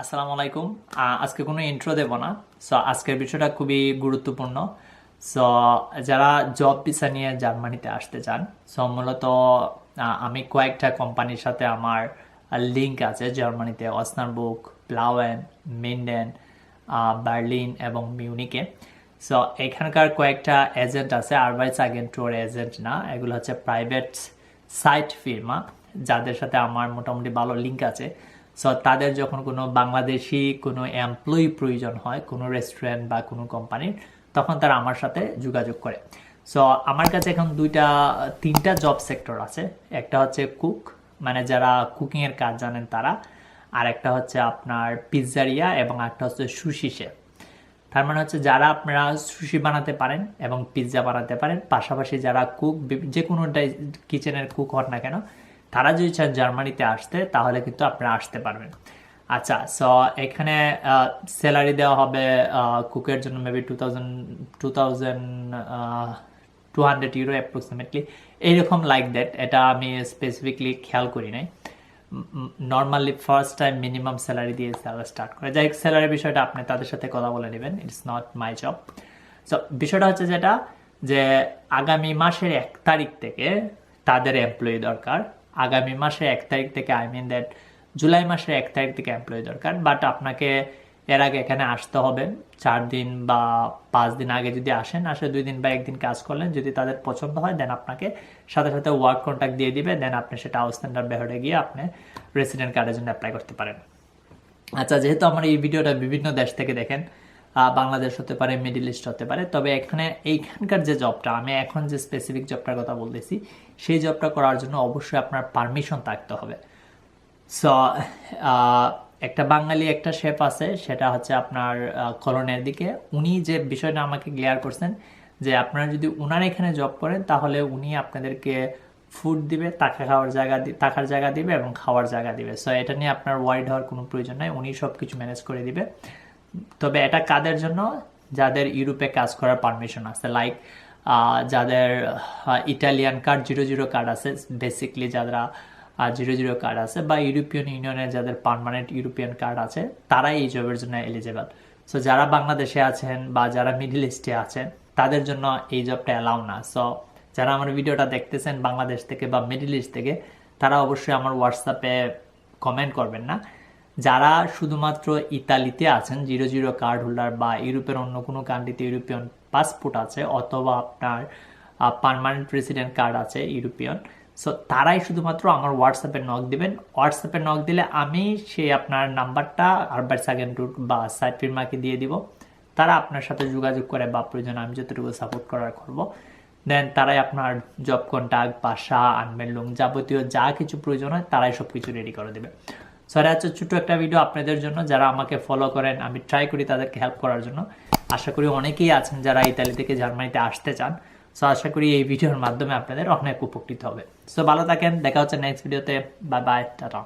আসসালামু আলাইকুম। আজকে কোনো ইন্ট্রো দেব না। সো আজকের বিষয়টা খুবই গুরুত্বপূর্ণ। সো যারা জব ভিসা নিয়ে জার্মানিতে আসতে চান সো মূলত আমি কয়েকটা কোম্পানির সাথে আমার লিঙ্ক আছে। জার্মানিতে অসনারবুক প্লাওয়েন, মিন্ডেন বার্লিন এবং মিউনিকে সো এখানকার কয়েকটা এজেন্ট আছে। আরবাইস এজেন্টর এজেন্ট না। এগুলো হচ্ছে প্রাইভেট সাইট ফির্মা যাদের সাথে আমার মোটামুটি ভালো লিঙ্ক আছে। সো তাদের যখন কোনো বাংলাদেশি কোনো এমপ্লয়ি প্রয়োজন হয়, কোনো রেস্টুরেন্ট বা কোনো কোম্পানির তখন তারা আমার সাথে যোগাযোগ করে। সো আমার কাছে এখন দুইটা, তিনটা জব সেক্টর আছে। একটা হচ্ছে কুক মানে যারা কুকিংয়ের কাজ জানেন তারা। আর একটা হচ্ছে আপনার পিৎজারিয়া এবং একটা হচ্ছে সুশি শেফ তার মানে হচ্ছে যারা আপনারা সুশি বানাতে পারেন এবং পিৎজা বানাতে পারেন, পাশাপাশি যারা কুক যে কোনো কিচেনের কুক হন না কেন তারা যদি চান জার্মানিতে আসতে, তাহলে কিন্তু আপনারা আসতে পারবেন। আচ্ছা সো এখানে স্যালারি দেওয়া হবে কুকের জন্য maybe two thousand two thousand two hundred euro approximately এইরকম লাইক দ্যাট এটা আমি স্পেসিফিকলি খেয়াল করি নাই। Normally first time minimum salary দিয়ে স্যালারি স্টার্ট করে। যাই স্যালারি বিষয়টা আপনি তাদের সাথে কথা বলে নেবেন it's not my job so বিষয়টা হচ্ছে যেটা, যে আগামী মাসের এক তারিখ থেকে তাদের এমপ্লয়ি দরকার। আগামী মাসে এক তারিখ থেকে আই মিন দ্যাট জুলাই মাসের এক তারিখ থেকে এমপ্লয়ি দরকার বাট আপনাকে এর আগে এখানে আসতে হবে। চার দিন বা পাঁচ দিন আগে যদি আসেন, আসে দুই দিন বা একদিন কাজ করলেন, যদি তাদের পছন্দ হয় দেন আপনাকে সাথে সাথে ওয়ার্ক কন্ট্যাক্ট দিয়ে দিবে দেন আপনি সেটা স্ট্যান্ডার্ড বেহরে গিয়ে আপনি রেসিডেন্ট কার্ডের জন্য অ্যাপ্লাই করতে পারেন। আচ্ছা যেহেতু আমার এই ভিডিওটা বিভিন্ন দেশ থেকে দেখেন বাংলাদেশ হতে পারে, মিডিল ইস্ট হতে পারে। তবে এখানে, এইখানকার যে জবটা, আমি এখন যে স্পেসিফিক জবটার কথা বলতেছি, সেই জবটা করার জন্য অবশ্যই আপনার পারমিশন থাকতে হবে। সো একটা বাঙালি, একটা শেফ আছে, সেটা হচ্ছে আপনার কলনের দিকে। উনি যে বিষয়টা আমাকে ক্লিয়ার করছেন, যে আপনারা যদি উনার এখানে জব করেন, তাহলে উনি আপনাদেরকে ফুড দিবে, টাকা খাওয়ার জায়গা থাকার জায়গা দিবে এবং খাওয়ার জায়গা দিবে। সো এটা নিয়ে আপনার ওয়ারিড হওয়ার কোনো প্রয়োজন নাই। উনি সব কিছু ম্যানেজ করে দিবে। তবে এটা কাদের জন্য? যাদের ইউরোপে কাজ করার পারমিশন আছে। লাইক যাদের Italian card zero zero card আছে। বেসিকলি যারা জিরো জিরো কার্ড আছে বা ইউরোপিয়ান ইউনিয়নের যাদের পার্মানেন্ট ইউরোপিয়ান কার্ড আছে, তারাই এই জবের জন্য এলিজেবল সো যারা বাংলাদেশে আছেন বা যারা মিডিল ইস্টে আছেন, তাদের জন্য এই জবটা অ্যালাউ না। সো যারা আমার ভিডিওটা দেখতেছেন বাংলাদেশ থেকে বা মিডিল ইস্ট থেকে, তারা অবশ্যই আমার হোয়াটসঅ্যাপে কমেন্ট করবেন না। যারা শুধুমাত্র ইতালিতে আছেন, জিরো জিরো কার্ড হোল্ডার বা ইউরোপের অন্য কোনো কান্ট্রিতে ইউরোপিয়ান পাসপোর্ট আছে অথবা আপনার পার্মানেন্ট রেসিডেন্ট কার্ড আছে ইউরোপিয়ান সো তারাই শুধুমাত্র আমার হোয়াটসঅ্যাপে নক দিবেন। হোয়াটসঅ্যাপে নক দিলে আমি সেই আপনার নাম্বারটা আরবার সেকেন্ড রুট বা সাইট ফিরমাকে দিয়ে দিব। তারা আপনার সাথে যোগাযোগ করে বা প্রয়োজন আমি যতটুকু সাপোর্ট করার করব। দেন তারাই আপনার জব কন্ট্যাক্ট বাসা আনমেলুং যাবতীয় যা কিছু প্রয়োজন হয় তারাই সব কিছু রেডি করে দেবে। সরি আছে ছোটো একটা ভিডিও আপনাদের জন্য যারা আমাকে ফলো করেন, আমি ট্রাই করি তাদেরকে হেল্প করার জন্য। আশা করি অনেকেই আছেন যারা ইতালি থেকে জার্মানিতে আসতে চান। সো আশা করি এই ভিডিওর মাধ্যমে আপনাদের অনেক উপকৃত হবে। সো ভালো থাকেন, দেখা হচ্ছে নেক্সট ভিডিওতে বাই বাই টাটা